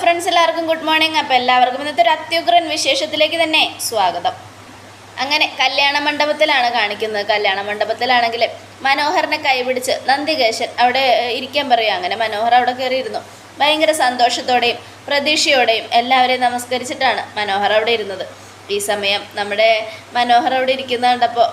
Friends എല്ലാവർക്കും good morning അപ്പോൾ എല്ലാവർക്കും ഇന്നത്തെ ഒരു അത്യുഗ്രൻ വിശേഷത്തിലേക്ക് തന്നെ സ്വാഗതം. അങ്ങനെ കല്യാണ മണ്ഡപത്തിലാണ് കാണിക്കുന്നത്. കല്യാണ മണ്ഡപത്തിലാണെങ്കിൽ മനോഹറിനെ കൈപിടിച്ച് നന്ദികേശൻ അവിടെ ഇരിക്കാൻ പറയുക അങ്ങനെ മനോഹർ അവിടെ കയറിയിരുന്നു. ഭയങ്കര സന്തോഷത്തോടെയും പ്രതീക്ഷയോടെയും എല്ലാവരെയും നമസ്കരിച്ചിട്ടാണ് മനോഹർ അവിടെ ഇരുന്നത്. ഈ സമയം നമ്മുടെ മനോഹർ അവിടെ ഇരിക്കുന്ന കണ്ടപ്പോൾ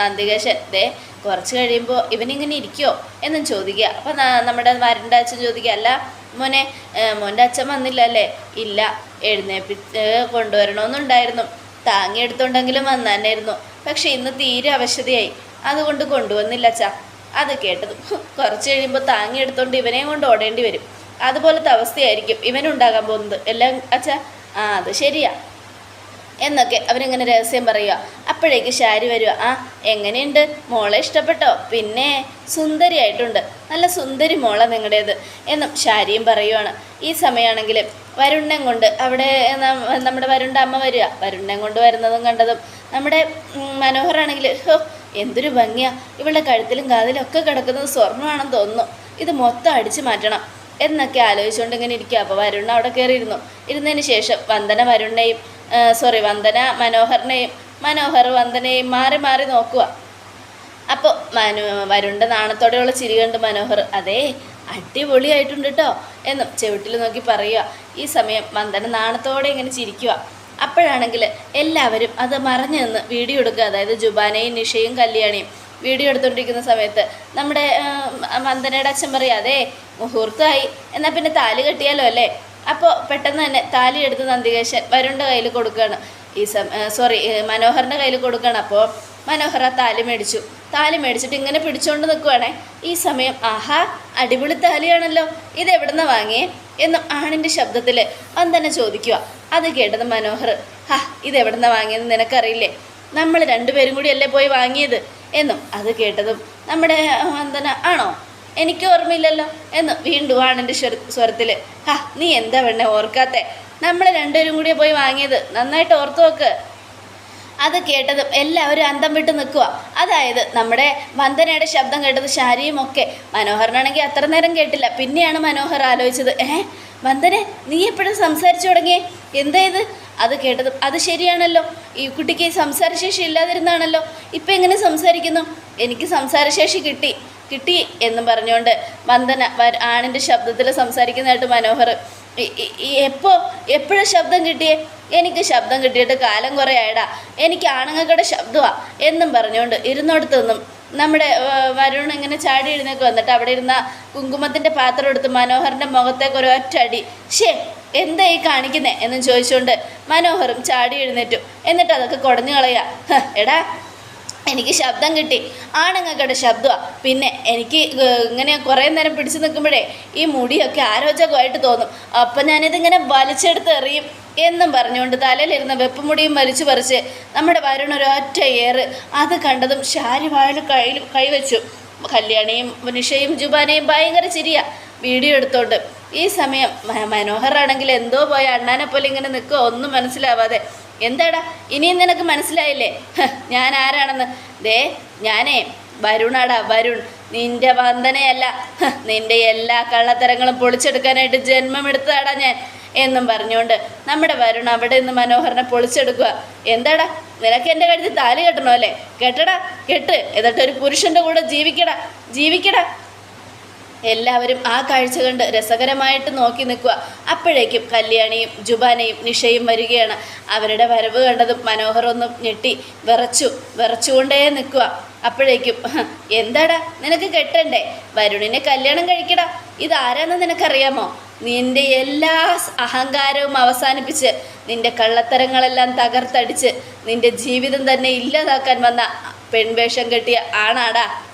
നന്ദികേശൻ ദേ കുറച്ച് കഴിയുമ്പോൾ ഇവനിങ്ങനെ ഇരിക്കുമോ എന്നും ചോദിക്കുക. അപ്പം നമ്മുടെ വരണ്ട അച്ഛൻ ചോദിക്കുക അല്ല മോനെ മോന്റെ അച്ഛൻ വന്നില്ല അല്ലേ ഇല്ല എഴുന്നേപ്പിച്ച് കൊണ്ടുവരണമെന്നുണ്ടായിരുന്നു. താങ്ങിയെടുത്തുണ്ടെങ്കിലും വന്നാനായിരുന്നു പക്ഷെ ഇന്ന് തീരെ അവശതയായി. അതുകൊണ്ട് കൊണ്ടുവന്നില്ല അച്ഛ. അത് കേട്ടത്. കുറച്ച് കഴിയുമ്പോൾ താങ്ങിയെടുത്തോണ്ട് ഇവനെയും കൊണ്ട് ഓടേണ്ടി വരും. അതുപോലത്തെ അവസ്ഥയായിരിക്കും ഇവനുണ്ടാകാൻ പോകുന്നത്. എല്ലാം അച്ഛ? ആ അത് ശരിയാ. എന്നൊക്കെ അവരിങ്ങനെ രഹസ്യം പറയുക അപ്പോഴേക്ക് ശാരി വരിക ആ എങ്ങനെയുണ്ട്? മോളെ ഇഷ്ടപ്പെട്ടോ? പിന്നെ സുന്ദരിയായിട്ടുണ്ട്. നല്ല സുന്ദരി മോള നിങ്ങളുടേത് എന്നും ശാരിയും പറയുവാണ്. ഈ സമയമാണെങ്കിൽ വരുണ്ണം കൊണ്ട് അവിടെ നമ്മുടെ വരുണ്ട അമ്മ വരിക. വരുണ്ണം കൊണ്ട് വരുന്നതും കണ്ടതും നമ്മുടെ മനോഹറാണെങ്കിൽ ഹോ എന്തൊരു ഭംഗിയാ. ഇവളുടെ കഴുത്തിലും കാതിലും ഒക്കെ കിടക്കുന്നത് സ്വർണമാണെന്ന് തോന്നുന്നു. ഇത് മൊത്തം അടിച്ചു മാറ്റണം എന്നൊക്കെ ആലോചിച്ചുകൊണ്ട് ഇങ്ങനെ ഇരിക്കുക അപ്പോൾ വരുണ്ണ അവിടെ കയറിയിരുന്നു. ഇരുന്നതിന് ശേഷം വന്ദന വരുണ്ണയും സോറി വന്ദന മനോഹറിനെയും മനോഹർ വന്ദനയും മാറി മാറി നോക്കുക അപ്പോൾ മനു വരുണ്ട നാണത്തോടെയുള്ള ചിരി കണ്ട് മനോഹർ അതേ അടിപൊളിയായിട്ടുണ്ട് കേട്ടോ എന്നും ചെവിട്ടിൽ നോക്കി പറയുക ഈ സമയം മന്ദന നാണത്തോടെ ഇങ്ങനെ ചിരിക്കുക അപ്പോഴാണെങ്കിൽ എല്ലാവരും അത് മറഞ്ഞു നിന്ന് വീഡിയോ എടുക്കുക. അതായത് ജുബാനയും നിഷയും കല്യാണിയും വീഡിയോ എടുത്തുകൊണ്ടിരിക്കുന്ന സമയത്ത് നമ്മുടെ മന്ദനയുടെ അച്ഛൻ പറയാം അതെ മുഹൂർത്തമായി. എന്നാൽ പിന്നെ താലി കെട്ടിയാലോ അല്ലേ? അപ്പോൾ പെട്ടെന്ന് തന്നെ താലി എടുത്ത് നന്ദികേശൻ വരുണ്ട കയ്യിൽ കൊടുക്കുകയാണ്. ഈ സോറി മനോഹറിന്റെ കയ്യിൽ കൊടുക്കുകയാണ്. അപ്പോൾ മനോഹർ ആ താലി മേടിച്ചു. താലി മേടിച്ചിട്ട് ഇങ്ങനെ പിടിച്ചുകൊണ്ട് നിൽക്കുവാണേ ഈ സമയം ആഹാ അടിപൊളി താലിയാണല്ലോ. ഇത് എവിടുന്ന് വാങ്ങിയേ? എന്നും ആണിന്റെ ശബ്ദത്തിൽ വന്ദന ചോദിക്കുക അത് കേട്ടത് മനോഹർ. ഹാ ഇത് എവിടുന്ന് വാങ്ങിയെന്ന് നിനക്കറിയില്ലേ? നമ്മൾ രണ്ടുപേരും കൂടി അല്ലേ പോയി വാങ്ങിയത്? എന്നും അത് കേട്ടതും നമ്മുടെ വന്ദന ആണോ? എനിക്ക് ഓർമ്മയില്ലല്ലോ. എന്ന് വീണ്ടും ആണെന്റെ സ്വരത്തിൽ ഹാ നീ എന്താ വേണേ ഓർക്കാത്തെ? നമ്മൾ രണ്ടുപേരും കൂടി പോയി വാങ്ങിയത്. നന്നായിട്ട് ഓർത്തു നോക്ക് അത് കേട്ടതും എല്ലാവരും അന്തം വിട്ട് നിൽക്കുക. അതായത് നമ്മുടെ വന്ദനയുടെ ശബ്ദം കേട്ടത് ശാരിയും ഒക്കെ. മനോഹരനാണെങ്കിൽ അത്ര നേരം കേട്ടില്ല. പിന്നെയാണ് മനോഹർ ആലോചിച്ചത്. ഏ വന്ദന നീ എപ്പോഴും സംസാരിച്ചു തുടങ്ങിയേ? എന്താ ഇത്? അത് കേട്ടതും അത് ശരിയാണല്ലോ. ഈ കുട്ടിക്ക് സംസാരശേഷി ഇല്ലാതിരുന്നാണല്ലോ. ഇപ്പം എങ്ങനെ സംസാരിക്കുന്നു? എനിക്ക് സംസാരശേഷി കിട്ടി. കിട്ടി എന്ന് പറഞ്ഞുകൊണ്ട് വന്ദന ആണിന്റെ ശബ്ദത്തിൽ സംസാരിക്കുന്നതായിട്ട് മനോഹർ. ഈ- ഈ- ഈ എപ്പോ എപ്പോഴും ശബ്ദം കിട്ടിയേ? എനിക്ക് ശബ്ദം കിട്ടിയിട്ട് കാലം കുറേ ആയടാ. എനിക്ക് ആണുങ്ങളുടെ ശബ്ദമാ എന്നും പറഞ്ഞുകൊണ്ട് ഇരുന്നോടത്ത് നിന്നും നമ്മുടെ വരുൺ ഇങ്ങനെ ചാടി എഴുന്നേക്ക് വന്നിട്ട് അവിടെ ഇരുന്ന കുങ്കുമത്തിന്റെ പാത്രം എടുത്ത് മനോഹറിന്റെ മുഖത്തേക്ക് ഒരു ഒറ്റ അടി ഷേ എന്താ ഈ കാണിക്കുന്നേ എന്നും ചോദിച്ചുകൊണ്ട് മനോഹറും ചാടി എഴുന്നേറ്റു. എന്നിട്ട് അതൊക്കെ കുടഞ്ഞു കളയുക എടാ എനിക്ക് ശബ്ദം കിട്ടി. ആണുങ്ങൾക്കുടെ ശബ്ദമാണ് പിന്നെ എനിക്ക് ഇങ്ങനെ കുറേ നേരം പിടിച്ചു നിൽക്കുമ്പോഴേ ഈ മുടിയൊക്കെ ആരോചകമായിട്ട് തോന്നും. അപ്പം ഞാനിതിങ്ങനെ വലിച്ചെടുത്ത് എറിയും എന്നും പറഞ്ഞുകൊണ്ട് തലയിലിരുന്ന വെപ്പുമുടിയും വലിച്ചു പറിച്ച് നമ്മുടെ വരുണ ഒരൊറ്റ ഏറ് അത് കണ്ടതും ശാരി വായിൽ കയ്യിൽ കൈവച്ചു. കല്യാണിയും നിഷയും ജുബാനയും ഭയങ്കര ചിരിയ. വീഡിയോ എടുത്തോണ്ട്. ഈ സമയം മനോഹറാണെങ്കിൽ എന്തോ പോയ അണ്ണാനെ പോലെ ഇങ്ങനെ നിൽക്കുക ഒന്നും മനസ്സിലാവാതെ എന്താടാ? ഇനിയും നിനക്ക് മനസ്സിലായില്ലേ? ഞാൻ ആരാണെന്ന്? ദേ ഞാനേ വരുണാടാ വരുൺ. നിന്റെ വന്ദനയല്ല. നിന്റെ എല്ലാ കള്ളത്തരങ്ങളും പൊളിച്ചെടുക്കാനായിട്ട് ജന്മമെടുത്തതാടാ ഞാൻ എന്നും പറഞ്ഞുകൊണ്ട് നമ്മുടെ വരുൺ അവിടെ നിന്ന് മനോഹരനെ പൊളിച്ചെടുക്കുക. എന്താടാ? നിനക്ക് എന്റെ കഴുത്തിൽ താലി കെട്ടണോ അല്ലേ? കെട്ടടാ കെട്ട്. എന്നിട്ട് ഒരു പുരുഷന്റെ കൂടെ ജീവിക്കടാ. ജീവിക്കടാ. എല്ലാവരും ആ കാഴ്ച കണ്ട് രസകരമായിട്ട് നോക്കി നിൽക്കുക. അപ്പോഴേക്കും കല്യാണിയും ജുബാനയും നിഷയും വരികയാണ്. അവരുടെ വരവ് കണ്ടതും മനോഹറൊന്നും ഞെട്ടി വിറച്ചു വിറച്ചുകൊണ്ടേ നിൽക്കുക. അപ്പോഴേക്കും "ഹ്, എന്താടാ? നിനക്ക് കെട്ടണ്ടേ? വരുണിനെ കല്യാണം കഴിക്കടാ. ഇതാരാന്ന് നിനക്കറിയാമോ? നിന്റെ എല്ലാ അഹങ്കാരവും അവസാനിപ്പിച്ച് നിന്റെ കള്ളത്തരങ്ങളെല്ലാം തകർത്തടിച്ച് നിന്റെ ജീവിതം തന്നെ ഇല്ലാതാക്കാൻ വന്ന പെൺവേഷം കെട്ടിയ ആണാടാ.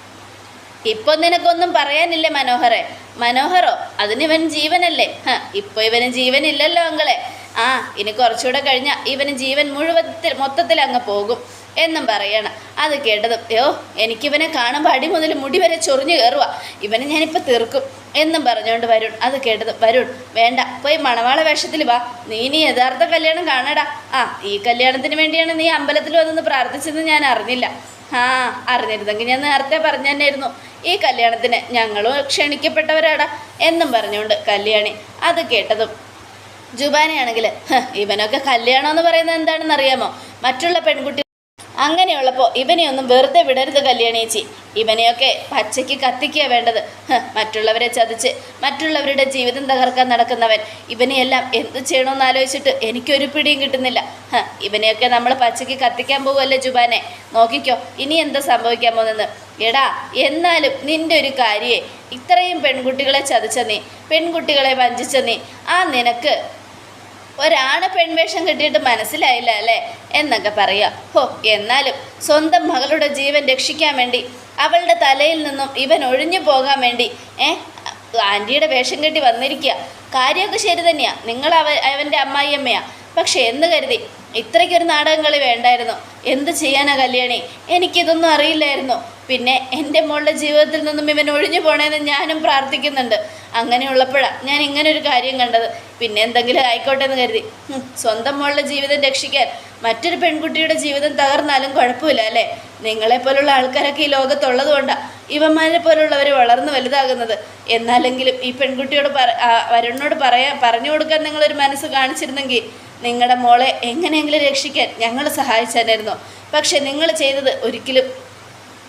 ഇപ്പൊ നിനക്കൊന്നും പറയാനില്ലേ മനോഹറെ? മനോഹറോ അതിന് ഇവൻ ജീവനല്ലേ? ഹ ഇപ്പൊ ഇവന് ജീവനില്ലല്ലോ അങ്ങളെ ആ ഇനി കുറച്ചുകൂടെ കഴിഞ്ഞാൽ ഇവന് ജീവൻ മുഴുവത്തിൽ മൊത്തത്തിൽ അങ്ങ് പോകും എന്നും പറയണം. അത് കേട്ടതും യോ എനിക്കിവനെ കാണുമ്പോൾ അടി മുതൽ മുടി വരെ ചൊറിഞ്ഞു കയറുക ഇവനെ ഞാനിപ്പോൾ തീർക്കും എന്നും പറഞ്ഞുകൊണ്ട് വരുൺ. അത് കേട്ടത് വരുൺ വേണ്ട പോയി മണവാള വേഷത്തിൽ വാ. നീ നീ യഥാർത്ഥ കല്യാണം കാണടാ. ആ ഈ കല്യാണത്തിന് വേണ്ടിയാണ് നീ അമ്പലത്തിൽ വന്നെന്ന് പ്രാർത്ഥിച്ചെന്ന് ഞാൻ അറിഞ്ഞില്ല. ആ അറിഞ്ഞിരുന്നെങ്കിൽ ഞാൻ നേരത്തെ പറഞ്ഞു തന്നെയായിരുന്നു ഈ കല്യാണത്തിന് ഞങ്ങളും ക്ഷണിക്കപ്പെട്ടവരാടാ എന്നും പറഞ്ഞുകൊണ്ട് കല്യാണി അത് കേട്ടതും. ജുബാനയാണെങ്കിൽ ഇവനൊക്കെ കല്യാണം എന്ന് പറയുന്നത് എന്താണെന്ന് അറിയാമോ മറ്റുള്ള പെൺകുട്ടി അങ്ങനെയുള്ളപ്പോൾ ഇവനെ ഒന്നും വെറുതെ വിടരുത് കല്യാണേച്ചി. ഇവനെയൊക്കെ പച്ചയ്ക്ക് കത്തിക്കുക വേണ്ടത്. മറ്റുള്ളവരെ ചതിച്ച് മറ്റുള്ളവരുടെ ജീവിതം തകർക്കാൻ നടക്കുന്നവൻ. ഇവനെയെല്ലാം എന്ത് ചെയ്യണമെന്ന് ആലോചിച്ചിട്ട് എനിക്കൊരു പിടിയും കിട്ടുന്നില്ല. ഇവനെയൊക്കെ നമ്മൾ പച്ചയ്ക്ക് കത്തിക്കാൻ പോകുമല്ലേ ജുബാനെ? നോക്കിക്കോ ഇനി എന്താ സംഭവിക്കാൻ പോകുന്നത്? എടാ എന്നാലും നിന്റെ ഒരു കാര്യേ ഇത്രയും പെൺകുട്ടികളെ ചതിച്ച നീ പെൺകുട്ടികളെ വഞ്ചിച്ച നീ ആ നിനക്ക് ഒരാണ് പെൺവേഷം കിട്ടിയിട്ട് മനസ്സിലായില്ല അല്ലേ? എന്നൊക്കെ പറയുക. ഹോ എന്നാലും സ്വന്തം മകളുടെ ജീവൻ രക്ഷിക്കാൻ വേണ്ടി അവളുടെ തലയിൽ നിന്നും ഇവൻ ഒഴിഞ്ഞു പോകാൻ വേണ്ടി ഏ ആന്റിയുടെ വേഷം കെട്ടി വന്നിരിക്കുക. കാര്യമൊക്കെ ശരി തന്നെയാ. നിങ്ങൾ അവ അവന്റെ അമ്മായിയമ്മയാ. പക്ഷെ എന്ന് കരുതി? ഇത്രയ്ക്കൊരു നാടകം കളി വേണ്ടായിരുന്നു. എന്ത് ചെയ്യാനാ കല്യാണി? എനിക്കിതൊന്നും അറിയില്ലായിരുന്നു. പിന്നെ എന്റെ മോളുടെ ജീവിതത്തിൽ നിന്നും ഇവൻ ഒഴിഞ്ഞു പോണേന്ന് ഞാനും പ്രാർത്ഥിക്കുന്നുണ്ട്. അങ്ങനെയുള്ളപ്പോഴാണ് ഞാൻ ഇങ്ങനെ ഒരു കാര്യം കണ്ടത്. പിന്നെ എന്തെങ്കിലും ആയിക്കോട്ടെ എന്ന് കരുതി. സ്വന്തം മോളുടെ ജീവിതം രക്ഷിക്കാൻ മറ്റൊരു പെൺകുട്ടിയുടെ ജീവിതം തകർന്നാലും കുഴപ്പമില്ല അല്ലേ? നിങ്ങളെപ്പോലുള്ള ആൾക്കാരൊക്കെ ഈ ലോകത്തുള്ളത് കൊണ്ടാണ് ഇവന്മാരെ പോലുള്ളവർ വളർന്നു വലുതാകുന്നത്. എന്നാലെങ്കിലും ഈ പെൺകുട്ടിയോട് പറ വരുണിനോട് പറയാൻ പറഞ്ഞു കൊടുക്കാൻ നിങ്ങളൊരു മനസ്സ് കാണിച്ചിരുന്നെങ്കിൽ നിങ്ങളുടെ മോളെ എങ്ങനെയെങ്കിലും രക്ഷിക്കാൻ ഞങ്ങൾ സഹായിച്ചായിരുന്നു പക്ഷെ നിങ്ങൾ ചെയ്തത് ഒരിക്കലും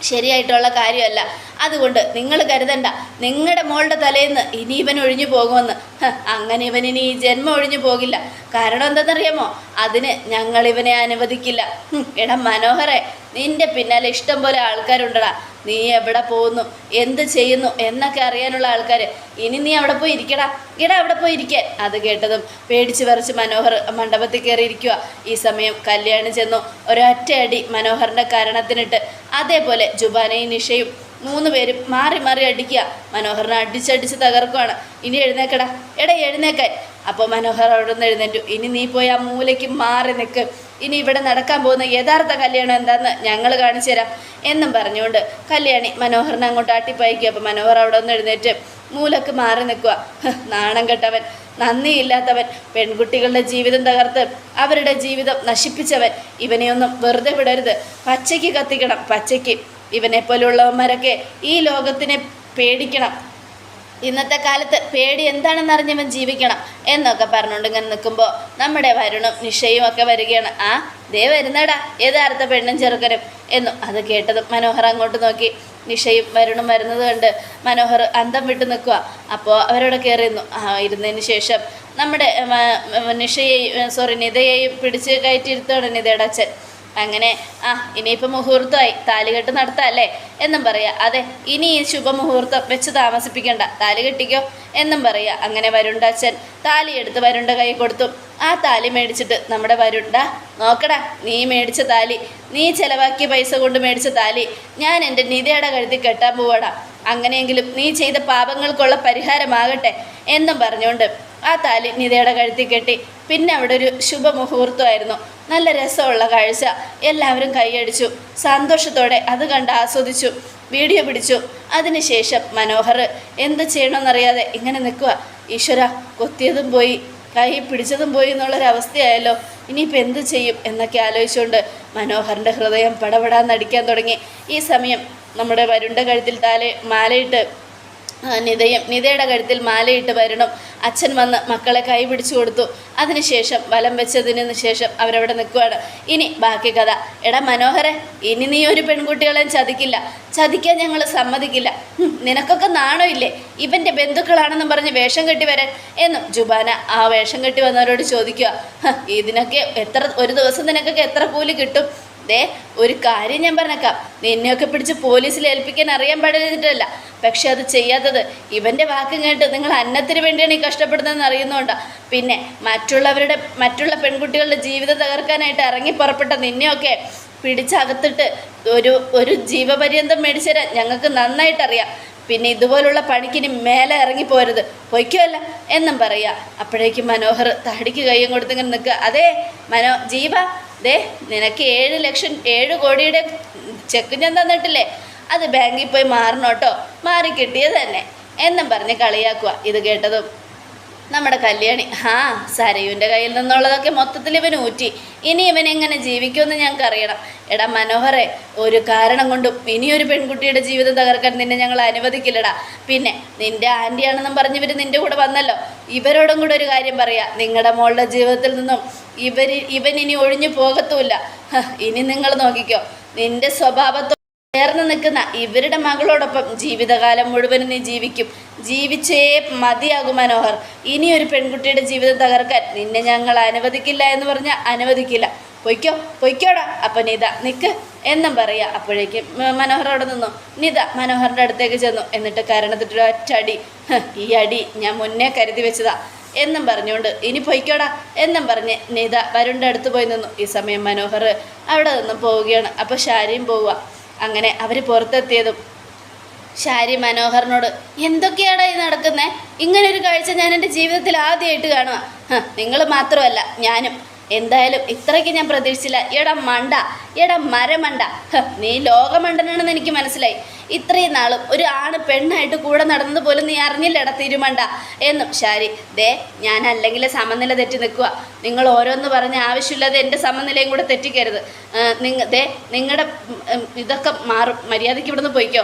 ശരിയായിട്ടുള്ള കാര്യമല്ല. അതുകൊണ്ട് നിങ്ങൾ കരുതണ്ട. നിങ്ങളുടെ മോളുടെ തലേന്ന് ഇനി ഇവൻ ഒഴിഞ്ഞു പോകുമെന്ന്. അങ്ങനെ ഇവൻ ഇനി ഈ ജന്മം ഒഴിഞ്ഞു പോകില്ല. കാരണം എന്താണെന്നറിയാമോ? അതിന് ഞങ്ങൾ ഇവനെ അനുവദിക്കില്ല. എടാ മനോഹരെ. നിന്റെ പിന്നാലെ ഇഷ്ടം പോലെ ആൾക്കാരുണ്ടടാ. നീ എവിടെ പോകുന്നു? എന്ത് ചെയ്യുന്നു? എന്നൊക്കെ അറിയാനുള്ള ആൾക്കാർ ഇനി നീ അവിടെ പോയി ഇരിക്കടാ. ഇടാ അവിടെ പോയി ഇരിക്കാൻ അത് കേട്ടതും പേടിച്ച് പറിച്ച് മനോഹർ മണ്ഡപത്തിൽ കയറി ഇരിക്കുക ഈ സമയം കല്യാണം ചെന്നു. ഒരൊറ്റ അടി മനോഹറിന്റെ കാരണത്തിനിട്ട്. അതേപോലെ ജുബാനയും നിഷയും മൂന്ന് പേരും മാറി മാറി അടിക്കുക. മനോഹറിനെ അടിച്ചടിച്ച് തകർക്കുവാണ്. ഇനി എഴുന്നേക്കടാ. എടാ എഴുന്നേക്കാൻ അപ്പോൾ മനോഹർ അവിടെ നിന്ന് എഴുന്നേറ്റു. ഇനി നീ പോയി ആ മൂലയ്ക്ക് മാറി നിൽക്ക് ഇനി ഇവിടെ നടക്കാൻ പോകുന്ന യഥാർത്ഥ കല്യാണം എന്താണെന്ന് ഞങ്ങൾ കാണിച്ചു തരാം എന്നും പറഞ്ഞുകൊണ്ട് കല്യാണി മനോഹറിനെ അങ്ങോട്ട് ആട്ടിപ്പയക്കുക. അപ്പോൾ മനോഹർ അവിടെ ഒന്ന് എഴുന്നേറ്റ് മൂലക്ക് മാറി നിൽക്കുക. നാണം കെട്ടവൻ നന്ദിയില്ലാത്തവൻ പെൺകുട്ടികളുടെ ജീവിതം തകർത്ത് അവരുടെ ജീവിതം നശിപ്പിച്ചവൻ. ഇവനെയൊന്നും വെറുതെ വിടരുത്. പച്ചയ്ക്ക് കത്തിക്കണം. പച്ചയ്ക്ക് ഇവനെ പോലുള്ളവന്മാരൊക്കെ ഈ ലോകത്തിനെ പേടിക്കണം. ഇന്നത്തെ കാലത്ത് പേടി എന്താണെന്ന് അറിഞ്ഞവൻ ജീവിക്കണം എന്നൊക്കെ പറഞ്ഞുകൊണ്ട് ഇങ്ങനെ നിൽക്കുമ്പോൾ നമ്മുടെ വരുണും നിഷയും ഒക്കെ വരികയാണ്. ആ ദേ വരുന്നടാ യഥാർത്ഥ പെണ്ണും ചെറുക്കനും എന്നും. അത് കേട്ടതും മനോഹർ അങ്ങോട്ട് നോക്കി. നിഷയും വരുണും വരുന്നത് കണ്ട് മനോഹർ അന്തം വിട്ട് നിൽക്കുക. അപ്പോൾ അവരോട് കയറിയിരുന്നു ഇരുന്നതിന് ശേഷം നമ്മുടെ നിഷയെയും സോറി നിതയെയും പിടിച്ച് കയറ്റിയിരുത്തുകയാണ് നിതയുടെ അച്ഛൻ. അങ്ങനെ ആ ഇനിയിപ്പോൾ മുഹൂർത്തമായി താലികെട്ട് നടത്താമല്ലേ എന്നും പറയുക അതെ ഇനി ഈ ശുഭമുഹൂർത്തം വെച്ച് താമസിപ്പിക്കണ്ട. താലി കെട്ടിക്കോ? എന്നും പറയുക അങ്ങനെ വരുണ്ട അച്ഛൻ താലി എടുത്ത് വരുണ്ട കൈ കൊടുത്തു. ആ താലി മേടിച്ചിട്ട് നമ്മുടെ വരുണ്ട നോക്കടാ നീ മേടിച്ച താലി. നീ ചിലവാക്കിയ പൈസ കൊണ്ട് മേടിച്ച താലി. ഞാൻ എന്റെ നിധയുടെ കഴുത്തിൽ കെട്ടാൻ പോവാടാ. അങ്ങനെയെങ്കിലും നീ ചെയ്ത പാപങ്ങൾക്കുള്ള പരിഹാരമാകട്ടെ എന്നും പറഞ്ഞുകൊണ്ട് ആ താലി നിധയുടെ കഴുത്തിൽ കെട്ടി. പിന്നെ അവിടെ ഒരു ശുഭമുഹൂർത്തമായിരുന്നു. നല്ല രസമുള്ള കാഴ്ച. എല്ലാവരും കൈയടിച്ചു. സന്തോഷത്തോടെ അത് കണ്ട് ആസ്വദിച്ചു. വീഡിയോ പിടിച്ചു. അതിനുശേഷം മനോഹർ എന്ത് ചെയ്യണമെന്നറിയാതെ ഇങ്ങനെ നിൽക്കുക ഈശ്വര കൊത്തിയതും പോയി. കൈ പിടിച്ചതും പോയി എന്നുള്ളൊരവസ്ഥയായല്ലോ. ഇനിയിപ്പോൾ എന്ത് ചെയ്യും? എന്നൊക്കെ ആലോചിച്ചുകൊണ്ട് മനോഹറിന്റെ ഹൃദയം പടപടാന്ന് അടിക്കാൻ തുടങ്ങി. ഈ സമയം നമ്മുടെ വരുണ്ട കഴുത്തിൽ താലെ മാലയിട്ട് നിതയും നിതയുടെ കഴുത്തിൽ മാലയിട്ട് വരണം. അച്ഛൻ വന്ന് മക്കളെ കൈ പിടിച്ചു കൊടുത്തു. അതിനുശേഷം വലം വെച്ചതിന് ശേഷം അവരവിടെ നിൽക്കുകയാണ് ഇനി ബാക്കി കഥ. എടാ മനോഹരെ ഇനി നീ ഒരു പെൺകുട്ടികളെയും ചതിക്കില്ല. ചതിക്കാൻ ഞങ്ങൾ സമ്മതിക്കില്ല. നിനക്കൊക്കെ നാണോ ഇല്ലേ ഇവന്റെ ബന്ധുക്കളാണെന്നും പറഞ്ഞ് വേഷം കെട്ടി വരാൻ. എന്നും ജുബാന ആ വേഷം കെട്ടി വന്നവരോട് ചോദിക്കുക ഇതിനൊക്കെ എത്ര ഒരു ദിവസം നിനക്കൊക്കെ എത്ര കൂലി കിട്ടും? ദേ ഒരു കാര്യം ഞാൻ പറഞ്ഞേക്കാം. നിന്നെയൊക്കെ പിടിച്ച് പോലീസിൽ ഏൽപ്പിക്കാൻ അറിയാൻ പാടില്ല പക്ഷെ അത് ചെയ്യാത്തത് ഇവന്റെ വാക്കും കേട്ട് നിങ്ങൾ അന്നത്തിന് വേണ്ടിയാണ് ഈ കഷ്ടപ്പെടുന്നതെന്ന് അറിയുന്നതുകൊണ്ടാണ് പിന്നെ മറ്റുള്ളവരുടെ മറ്റുള്ള പെൺകുട്ടികളുടെ ജീവിതം തകർക്കാനായിട്ട് ഇറങ്ങി പുറപ്പെട്ട നിന്നെയൊക്കെ പിടിച്ചകത്തിട്ട് ഒരു ഒരു ജീവപര്യന്തം മേടിച്ചു ഞങ്ങൾക്ക് നന്നായിട്ടറിയാം. പിന്നെ ഇതുപോലുള്ള പണിക്കിനി മേലെ ഇറങ്ങി പോരുത്. പൊയ്ക്കുമല്ല എന്നും പറയുക അപ്പോഴേക്കും മനോഹർ തടിക്ക് കയ്യും കൊടുത്തിങ്ങനെ നിൽക്കുക. അതെ മനോ ജീവ ദേ നിനക്ക് ഏഴ് ലക്ഷം ഏഴ് കോടിയുടെ ചെക്ക് ഞാൻ തന്നിട്ടില്ലേ? അത് ബാങ്കിൽ പോയി മാറണോട്ടോ മാറി കിട്ടിയത് തന്നെ. എന്നും പറഞ്ഞ് കളിയാക്കുക ഇത് കേട്ടതും നമ്മുടെ കല്യാണി. ആ സരയുവിന്റെ കയ്യിൽ നിന്നുള്ളതൊക്കെ മൊത്തത്തിൽ ഇവൻ ഊറ്റി. ഇനി ഇവൻ എങ്ങനെ ജീവിക്കുമെന്ന് ഞങ്ങൾക്ക് അറിയണം. എടാ മനോഹറെ ഒരു കാരണം കൊണ്ടും ഇനിയൊരു പെൺകുട്ടിയുടെ ജീവിതം തകർക്കാൻ നിന്നെ ഞങ്ങൾ അനുവദിക്കില്ലടാ. പിന്നെ നിന്റെ ആന്റിയാണെന്നും പറഞ്ഞ് ഇവർ നിന്റെ കൂടെ വന്നല്ലോ. ഇവരോടും കൂടെ ഒരു കാര്യം പറയാം. നിങ്ങളുടെ മോളുടെ ജീവിതത്തിൽ നിന്നും ഇവർ ഇവൻ ഇനി ഒഴിഞ്ഞു പോകത്തുമില്ല ഇനി നിങ്ങൾ നോക്കിക്കോ. നിന്റെ സ്വഭാവത്തോട് ചേർന്ന് നിൽക്കുന്ന ഇവരുടെ മകളോടൊപ്പം ജീവിതകാലം മുഴുവനും നീ ജീവിക്കും. ജീവിച്ചേ മതിയാകും മനോഹർ. ഇനി ഒരു പെൺകുട്ടിയുടെ ജീവിതം തകർക്കാൻ നിന്നെ ഞങ്ങൾ അനുവദിക്കില്ല എന്ന് പറഞ്ഞാൽ അനുവദിക്കില്ല. പൊയ്ക്കോ പൊയ്ക്കോടാ. അപ്പം നിത നിക്ക്. എന്നും പറയാ. അപ്പോഴേക്കും മനോഹർ അവിടെ നിന്നു. നിത മനോഹറിന്റെ അടുത്തേക്ക് ചെന്നു. എന്നിട്ട് കരണത്തിട്ടൊരു ഒറ്റ അടി ഈ അടി ഞാൻ മുന്നേ കരുതി വെച്ചതാ. എന്നും പറഞ്ഞുകൊണ്ട് ഇനി പൊയ്ക്കോടാ എന്നും പറഞ്ഞ് നീത വരുണിന്റെ അടുത്ത് പോയി നിന്നു. ഈ സമയം മനോഹർ അവിടെ നിന്നും പോവുകയാണ്. അപ്പോൾ ശാരിയും പോവുക. അങ്ങനെ അവർ പുറത്തെത്തിയതും ഷാരി മനോഹറിനോട് എന്തൊക്കെയാടാ ഈ നടക്കുന്നത് ഇങ്ങനൊരു കാഴ്ച ഞാൻ എന്റെ ജീവിതത്തിൽ ആദ്യമായിട്ട് കാണുക നിങ്ങൾ മാത്രമല്ല ഞാനും. എന്തായാലും ഇത്രയ്ക്ക് ഞാൻ പ്രതീക്ഷിച്ചില്ല. എടാ മണ്ട എടാ മരമണ്ട. നീ ലോകമണ്ടനാണെന്ന് എനിക്ക് മനസ്സിലായി. ഇത്രയും നാളും ഒരു ആണ് പെണ്ണായിട്ട് കൂടെ നടന്നത് പോലും നീ അറിഞ്ഞില്ലട തിരുമണ്ട. എന്നും ഷാരി ദേ ഞാൻ അല്ലെങ്കിൽ സമനില തെറ്റി നിൽക്കുക നിങ്ങൾ ഓരോന്ന് പറഞ്ഞ ആവശ്യമില്ലാതെ എന്റെ സമനിലയും കൂടെ തെറ്റിക്കരുത്. നിങ്ങ ദേ നിങ്ങളുടെ ഇതൊക്കെ മാറും. മര്യാദയ്ക്ക് ഇവിടുന്ന് പോയിക്കോ.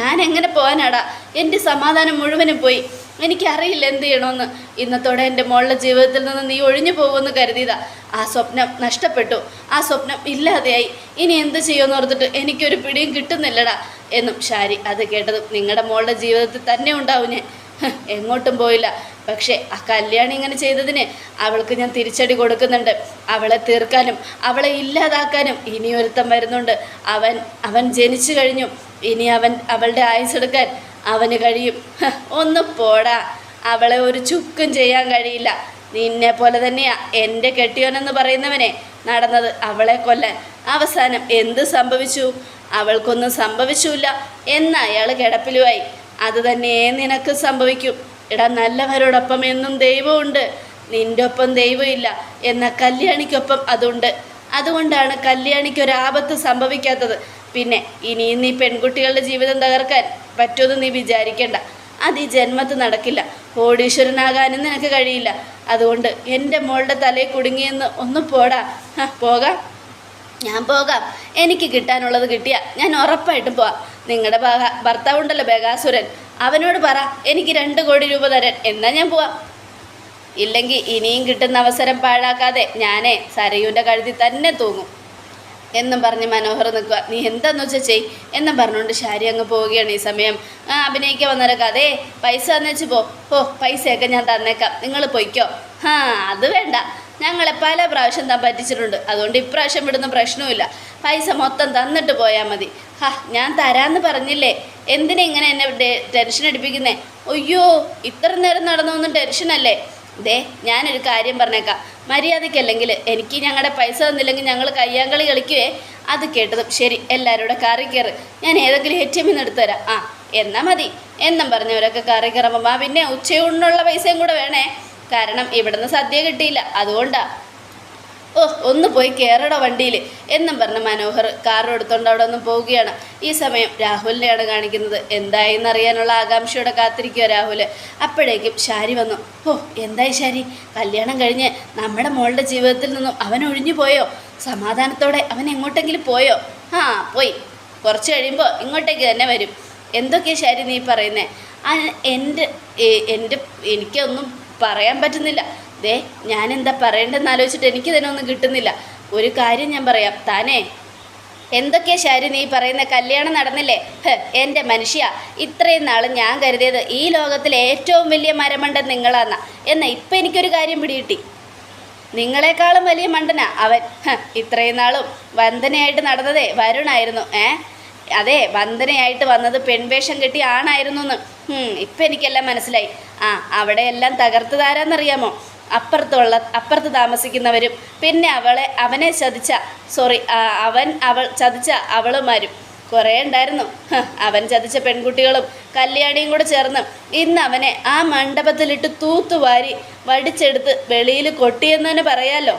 ഞാൻ എങ്ങനെ പോകാനാടാ? എന്റെ സമാധാനം മുഴുവനും പോയി. എനിക്കറിയില്ല എന്ത് ചെയ്യണമെന്ന് ഇന്നത്തോടെ എന്റെ മോളുടെ ജീവിതത്തിൽ നിന്ന് നീ ഒഴിഞ്ഞു പോകുമെന്ന് കരുതിയതാ. ആ സ്വപ്നം നഷ്ടപ്പെട്ടു. ആ സ്വപ്നം ഇല്ലാതെയായി. ഇനി എന്ത് ചെയ്യുമെന്ന് ഓർത്തിട്ട് എനിക്കൊരു പിടിയും കിട്ടുന്നില്ലടാ എന്നും ഷാരി അത് കേട്ടതും നിങ്ങളുടെ മോളുടെ ജീവിതത്തിൽ തന്നെ ഉണ്ടാവും ഞാൻ. എങ്ങോട്ടും പോയില്ല. പക്ഷേ ആ കല്യാണി ഇങ്ങനെ ചെയ്തതിന് അവൾക്ക് ഞാൻ തിരിച്ചടി കൊടുക്കുന്നുണ്ട്. അവളെ തീർക്കാനും അവളെ ഇല്ലാതാക്കാനും ഇനിയൊരുത്തം വരുന്നുണ്ട്. അവൻ അവൻ ജനിച്ചു കഴിഞ്ഞു. ഇനി അവൻ അവളുടെ ആയുസ് എടുക്കാൻ അവന് കഴിയും. ഒന്ന് പോടാ. അവളെ ഒരു ചുക്കും ചെയ്യാൻ കഴിയില്ല. നിന്നെ പോലെ തന്നെയാ എന്റെ കെട്ടിയോനെന്ന് പറയുന്നവനെ നടന്നത് അവളെ കൊല്ലാൻ. അവസാനം എന്ത് സംഭവിച്ചു? അവൾക്കൊന്നും സംഭവിച്ചില്ല എന്ന് അയാൾ കിടപ്പിലുമായി അത് തന്നെ നിനക്ക് സംഭവിക്കും. എടാ നല്ലവരോടൊപ്പം എന്നും ദൈവമുണ്ട്. നിന്റെ ഒപ്പം ദൈവമില്ല എന്ന കല്യാണിക്കൊപ്പം അതുണ്ട്. അതുകൊണ്ടാണ് കല്യാണിക്ക് ആപത്ത് സംഭവിക്കാത്തത്. പിന്നെ ഇനിയും നീ പെൺകുട്ടികളുടെ ജീവിതം തകർക്കാൻ പറ്റുമെന്ന് നീ വിചാരിക്കണ്ട. അത് ഈ ജന്മത്ത് നടക്കില്ല. കോടീശ്വരനാകാനും നിനക്ക് കഴിയില്ല. അതുകൊണ്ട് എന്റെ മോളുടെ തലയിൽ കുടുങ്ങിയെന്ന് ഒന്ന് പോടാ. പോകാം. ഞാൻ പോകാം. എനിക്ക് കിട്ടാനുള്ളത് കിട്ടിയാൽ ഞാൻ ഉറപ്പായിട്ടും പോവാം. നിങ്ങളുടെ ഭർത്താവുണ്ടല്ലോ ബേഗാസുരൻ. അവനോട് പറ എനിക്ക് രണ്ട് കോടി രൂപ തരാൻ. എന്നാ ഞാൻ പോവാം. ഇല്ലെങ്കിൽ ഇനിയും കിട്ടുന്ന അവസരം പാഴാക്കാതെ ഞാനേ സരയുവിന്റെ കഴുതി തന്നെ തൂങ്ങും. എന്നും പറഞ്ഞ് മനോഹർ നിൽക്കുക. നീ എന്താന്ന് വെച്ചാൽ ചെയ്. എന്നും പറഞ്ഞുകൊണ്ട് ഷാരി അങ്ങ് പോവുകയാണ് ഈ സമയം. ആ അഭിനയിക്കാൻ വന്നവരൊക്കെ അതേ പൈസ തന്നേച്ച് പോ. ഓ പൈസയൊക്കെ ഞാൻ തന്നേക്കാം. നിങ്ങൾ പൊയ്ക്കോ. ആ അത് വേണ്ട. ഞങ്ങളെ പല പ്രാവശ്യം താൻ പറ്റിച്ചിട്ടുണ്ട്. അതുകൊണ്ട് ഇപ്രാവശ്യം വിടുന്ന പ്രശ്നവുമില്ല. പൈസ മൊത്തം തന്നിട്ട് പോയാൽ മതി. ഹാ ഞാൻ തരാമെന്ന് പറഞ്ഞില്ലേ? എന്തിനെ ഇങ്ങനെ എന്നെ ടെൻഷൻ അടിപ്പിക്കുന്നേ? അയ്യോ ഇത്ര നേരം നടന്നൊന്നും ടെൻഷനല്ലേ? ദേ ഞാനൊരു കാര്യം പറഞ്ഞേക്കാം. മര്യാദയ്ക്കല്ലെങ്കിൽ എനിക്ക് ഞങ്ങളുടെ പൈസ തന്നില്ലെങ്കിൽ ഞങ്ങൾ കയ്യാങ്കളി കളിക്കുവേ? അത് കേട്ടതും ശരി എല്ലാവരും കൂടെ കാറി കയറ്. ഞാൻ ഏതെങ്കിലും എ ടി എമ്മിൽ നിന്ന് എടുത്തു തരാം. ആ എന്നാ മതി. എന്നും പറഞ്ഞവരൊക്കെ കാറി കയറുമ്പോൾ ആ പിന്നെ ഉച്ചയൂണിനുള്ള പൈസയും കൂടെ വേണേ. കാരണം ഇവിടുന്ന് സദ്യ കിട്ടിയില്ല. അതുകൊണ്ടാ. ഓ ഒന്ന് പോയി കയറട വണ്ടിയിൽ എന്നും പറഞ്ഞ് മനോഹർ കാർ എടുത്തോണ്ട് അവിടെ ഒന്നും പോവുകയാണ്. ഈ സമയം രാഹുലിനെയാണ് കാണിക്കുന്നത്. എന്തായെന്ന് അറിയാനുള്ള ആകാംക്ഷയോടെ കാത്തിരിക്കുക രാഹുൽ അപ്പോഴേക്കും ഷാരി വന്നു. ഓ എന്തായി ഷാരി കല്യാണം കഴിഞ്ഞ് നമ്മുടെ മോളുടെ ജീവിതത്തിൽ നിന്നും അവൻ ഒഴിഞ്ഞു പോയോ? സമാധാനത്തോടെ അവൻ എങ്ങോട്ടെങ്കിലും പോയോ? ആ പോയി. കുറച്ച് കഴിയുമ്പോൾ ഇങ്ങോട്ടേക്ക് തന്നെ വരും. എന്തൊക്കെയാണ് ഷാരി നീ പറയുന്നത് എന്റെ എന്റെ എനിക്കൊന്നും പറയാൻ പറ്റുന്നില്ല. ദേ ഞാൻ എന്താ പറയേണ്ടതെന്ന് ആലോചിച്ചിട്ട് എനിക്ക് തന്നെ ഒന്നും കിട്ടുന്നില്ല. ഒരു കാര്യം ഞാൻ പറയാം. താനേ എന്തൊക്കെയാ ശാരി നീ പറയുന്ന? കല്യാണം നടന്നില്ലേ? എന്റെ മനുഷ്യ ഇത്രയും നാൾ ഞാൻ കരുതിയത് ഈ ലോകത്തിലെ ഏറ്റവും വലിയ മരമണ്ടൻ നിങ്ങളാന്ന. എന്നാൽ ഇപ്പം എനിക്കൊരു കാര്യം പിടികിട്ടി. നിങ്ങളെക്കാളും വലിയ മണ്ടനാ അവൻ. ഇത്രയും നാളും വന്ദനയായിട്ട് നടന്നതേ വരുണായിരുന്നു. ഏ? അതെ വന്ദനയായിട്ട് വന്നത് പെൺവേഷം കെട്ടി ആണായിരുന്നു എന്ന്. ഇപ്പം എനിക്കെല്ലാം മനസ്സിലായി. ആ അവിടെയെല്ലാം തകർത്തതാരാന്നറിയാമോ? അപ്പുറത്തുള്ള അപ്പുറത്ത് താമസിക്കുന്നവരും പിന്നെ അവളെ അവനെ ചതിച്ച സോറി അവൻ അവൾ ചതിച്ച അവളുമാരും കുറേ ഉണ്ടായിരുന്നു. അവൻ ചതിച്ച പെൺകുട്ടികളും കല്യാണിയും കൂടെ ചേർന്ന് ഇന്ന് അവനെ ആ മണ്ഡപത്തിലിട്ട് തൂത്തുവാരി വടിച്ചെടുത്ത് വെളിയിൽ കൊട്ടിയെന്ന് തന്നെ പറയാലോ.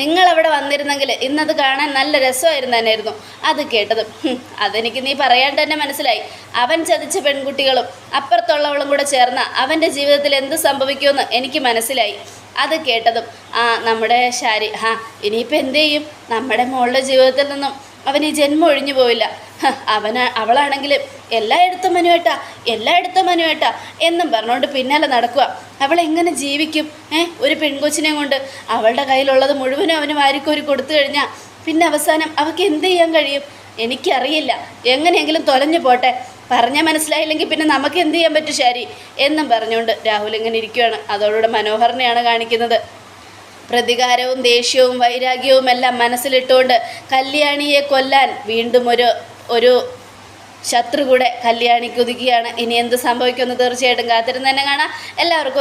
നിങ്ങൾ അവിടെ വന്നിരുന്നെങ്കിൽ ഇന്നത് കാണാൻ നല്ല രസമായിരുന്നു തന്നെയായിരുന്നു. അത് കേട്ടത്. അതെനിക്ക് നീ പറയാണ്ട് തന്നെ മനസ്സിലായി. അവൻ ചതിച്ച പെൺകുട്ടികളും അപ്പുറത്തുള്ളവളും കൂടെ ചേർന്ന അവന്റെ ജീവിതത്തിൽ എന്ത് സംഭവിക്കുമെന്ന് എനിക്ക് മനസ്സിലായി. അത് കേട്ടതും ആ നമ്മുടെ ശാരി ആ ഇനിയിപ്പോൾ എന്ത് ചെയ്യും? നമ്മുടെ മോളുടെ ജീവിതത്തിൽ നിന്നും അവൻ ഈ ജന്മം ഒഴിഞ്ഞു പോയില്ല അവന അവളാണെങ്കിൽ എല്ലായിടത്തും മനുവേട്ടാ എല്ലായിടത്തും മനുവേട്ടാ എന്നും പറഞ്ഞുകൊണ്ട് പിന്നാലെ നടക്കുക അവൾ എങ്ങനെ ജീവിക്കും? ഏ ഒരു പെൺകൊച്ചിനെ കൊണ്ട് അവളുടെ കയ്യിലുള്ളത് മുഴുവനും അവന് വാരിക്കോരി കൊടുത്തു കഴിഞ്ഞാൽ പിന്നെ അവസാനം അവൾക്ക് എന്ത് ചെയ്യാൻ കഴിയും? എനിക്കറിയില്ല. എങ്ങനെയെങ്കിലും തൊലഞ്ഞു പോട്ടെ. പറഞ്ഞാൽ മനസ്സിലായില്ലെങ്കിൽ പിന്നെ നമുക്ക് എന്ത് ചെയ്യാൻ പറ്റും ശരി? എന്നും പറഞ്ഞുകൊണ്ട് രാഹുൽ ഇങ്ങനെ ഇരിക്കുകയാണ് അതോടുകൂടെ മനോഹരനെയാണ് കാണിക്കുന്നത്. പ്രതികാരവും ദേഷ്യവും വൈരാഗ്യവും എല്ലാം മനസ്സിലിട്ടുകൊണ്ട് കല്യാണിയെ കൊല്ലാൻ വീണ്ടും ഒരു ഒരു ശത്രു കൂടെ കല്യാണിക്ക് ഒതുക്കിയാണ് ഇനി എന്ത് സംഭവിക്കുമെന്ന് തീർച്ചയായിട്ടും കാത്തിരുന്ന് തന്നെ കാണാം. എല്ലാവർക്കും